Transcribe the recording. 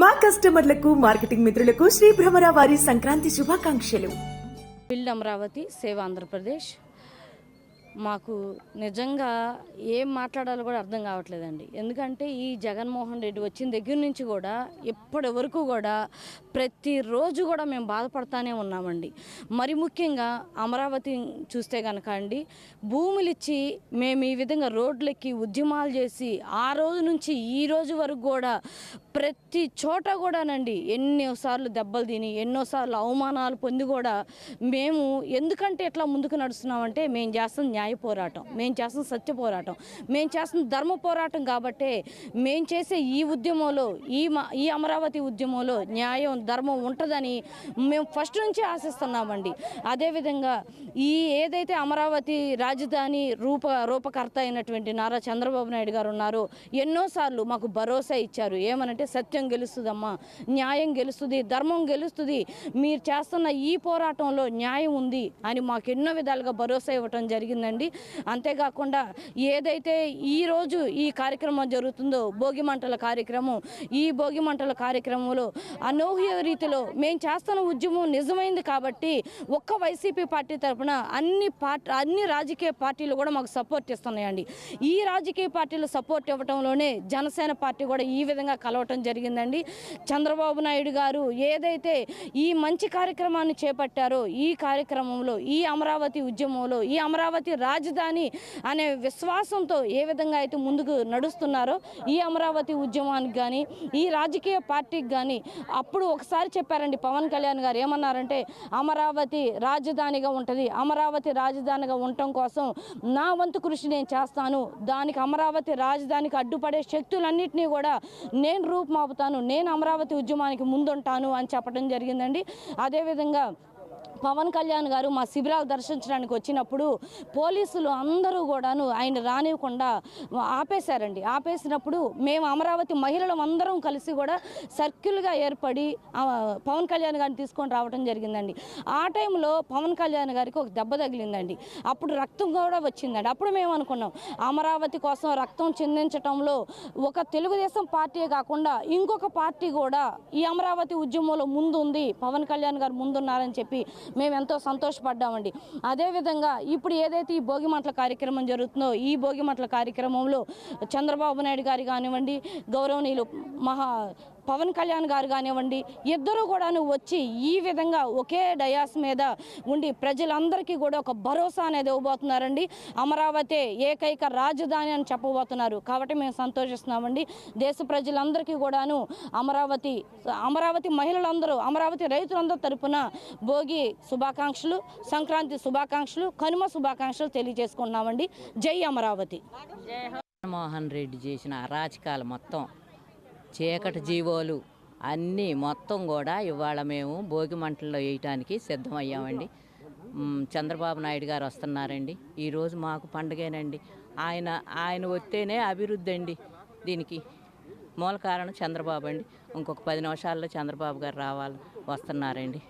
మా కస్టమర్లకు మార్కెటింగ్ మిత్రులకు శ్రీ భ్రమర వారి సంక్రాంతి శుభాకాంక్షలు. బిల్డ్ అమరావతి సేవ ఆంధ్రప్రదేశ్. మాకు నిజంగా ఏం మాట్లాడాలో కూడా అర్థం కావట్లేదండి. ఎందుకంటే ఈ జగన్మోహన్ రెడ్డి వచ్చిన దగ్గర నుంచి కూడా ఇప్పటి వరకు కూడా ప్రతిరోజు కూడా మేము బాధపడతానే ఉన్నామండి. మరి ముఖ్యంగా అమరావతి చూస్తే కనుక అండి భూములు ఇచ్చి మేము ఈ విధంగా రోడ్లెక్కి ఉద్యమాలు చేసి ఆ రోజు నుంచి ఈ రోజు వరకు కూడా ప్రతి చోట కూడానండి ఎన్నోసార్లు దెబ్బలు తిని ఎన్నోసార్లు అవమానాలు పొంది కూడా మేము ఎందుకంటే ఇట్లా ముందుకు నడుస్తున్నామంటే మేము చేస్తున్న న్యాయ పోరాటం మేము చేస్తున్న సత్య పోరాటం మేము చేస్తున్న ధర్మ పోరాటం కాబట్టే మేము చేసే ఈ ఉద్యమంలో ఈ మా ఈ అమరావతి ఉద్యమంలో న్యాయం ధర్మం ఉంటుందని మేము ఫస్ట్ నుంచి ఆశిస్తున్నామండి. అదేవిధంగా ఈ ఏదైతే అమరావతి రాజధాని రూప రూపకర్త అయినటువంటి నారా చంద్రబాబు నాయుడు గారు ఉన్నారో ఎన్నోసార్లు మాకు భరోసా ఇచ్చారు. ఏమనంటే సత్యం గెలుస్తుందమ్మా న్యాయం గెలుస్తుంది ధర్మం గెలుస్తుంది. మీరు చేస్తున్న ఈ పోరాటంలో న్యాయం ఉంది అని మాకు ఎన్నో విధాలుగా భరోసా ఇవ్వటం జరిగిందండి. అంతేకాకుండా ఏదైతే ఈ రోజు ఈ కార్యక్రమం జరుగుతుందో భోగి మంటల కార్యక్రమం ఈ భోగి మంటల కార్యక్రమంలో అనూహ్య రీతిలో మేము చేస్తున్న ఉద్యమం నిజమైంది కాబట్టి ఒక్క వైసీపీ పార్టీ తరఫున అన్ని పార్టీ అన్ని రాజకీయ పార్టీలు కూడా మాకు సపోర్ట్ ఇస్తున్నాయండి. ఈ రాజకీయ పార్టీలు సపోర్ట్ ఇవ్వటంలోనే జనసేన పార్టీ కూడా ఈ విధంగా కలవటం జరిగిందండి. చంద్రబాబు నాయుడు గారు ఏదైతే ఈ మంచి కార్యక్రమాన్ని చేపట్టారో ఈ కార్యక్రమంలో ఈ అమరావతి ఉద్యమంలో ఈ అమరావతి రాజధాని అనే విశ్వాసంతో ఏ విధంగా అయితే ముందుకు నడుస్తున్నారో ఈ అమరావతి ఉద్యమానికి కానీ ఈ రాజకీయ పార్టీకి కానీ అప్పుడు ఒకసారి చెప్పారండి పవన్ కళ్యాణ్ గారు ఏమన్నారంటే అమరావతి రాజధానిగా ఉంటుంది. అమరావతి రాజధానిగా ఉండటం కోసం నా వంతు కృషి నేను చేస్తాను. దానికి అమరావతి రాజధానికి అడ్డుపడే శక్తులన్నింటినీ కూడా నేను రూపుమాపుతాను. నేను అమరావతి ఉద్యమానికి ముందుంటాను అని చెప్పడం జరిగిందండి. అదేవిధంగా పవన్ కళ్యాణ్ గారు మా శిబిరాలు దర్శించడానికి వచ్చినప్పుడు పోలీసులు అందరూ కూడాను ఆయన రానివ్వకుండా ఆపేశారండి. ఆపేసినప్పుడు మేము అమరావతి మహిళలం అందరం కలిసి కూడా సర్కిల్గా ఏర్పడి పవన్ కళ్యాణ్ గారిని తీసుకొని రావడం జరిగిందండి. ఆ టైంలో పవన్ కళ్యాణ్ గారికి ఒక దెబ్బ తగిలిందండి. అప్పుడు రక్తం కూడా వచ్చిందండి. అప్పుడు మేము అనుకున్నాం అమరావతి కోసం రక్తం చెందించడంలో ఒక తెలుగుదేశం పార్టీ కాకుండా ఇంకొక పార్టీ కూడా ఈ అమరావతి ఉద్యమంలో ముందుంది పవన్ కళ్యాణ్ గారు ముందున్నారని చెప్పి మేము ఎంతో సంతోషపడ్డామండి అదేవిధంగా ఇప్పుడు ఏదైతే ఈ భోగి మంటల కార్యక్రమం జరుగుతుందో ఈ భోగి మంటల కార్యక్రమంలో చంద్రబాబు నాయుడు గారు కానివ్వండి గౌరవనీయులు మహా పవన్ కళ్యాణ్ గారు కానివ్వండి ఇద్దరు కూడాను వచ్చి ఈ విధంగా ఒకే డయాస్ మీద ఉండి ప్రజలందరికీ కూడా ఒక భరోసా అనేది ఇవ్వబోతున్నారండి. అమరావతి ఏకైక రాజధాని అని చెప్పబోతున్నారు. కాబట్టి మేము సంతోషిస్తున్నామండి. దేశ ప్రజలందరికీ కూడాను అమరావతి అమరావతి మహిళలందరూ అమరావతి రైతులందరూ తరపున భోగి శుభాకాంక్షలు సంక్రాంతి శుభాకాంక్షలు కనుమ శుభాకాంక్షలు తెలియజేసుకుంటున్నామండి. జై అమరావతి. మోహన్ రెడ్డి చేసిన అరాచకాలు మొత్తం చీకటి జీవోలు అన్నీ మొత్తం కూడా ఇవాళ మేము భోగి మంటల్లో వేయటానికి సిద్ధమయ్యామండి. చంద్రబాబు నాయుడు గారు వస్తున్నారండి. ఈరోజు మాకు పండుగేనండి. ఆయన ఆయన వస్తేనే అభివృద్ధి అండి దీనికి. మూల కారణం చంద్రబాబు అండి. ఇంకొక పది నిమిషాల్లో చంద్రబాబు గారు రావాలి వస్తున్నారండి.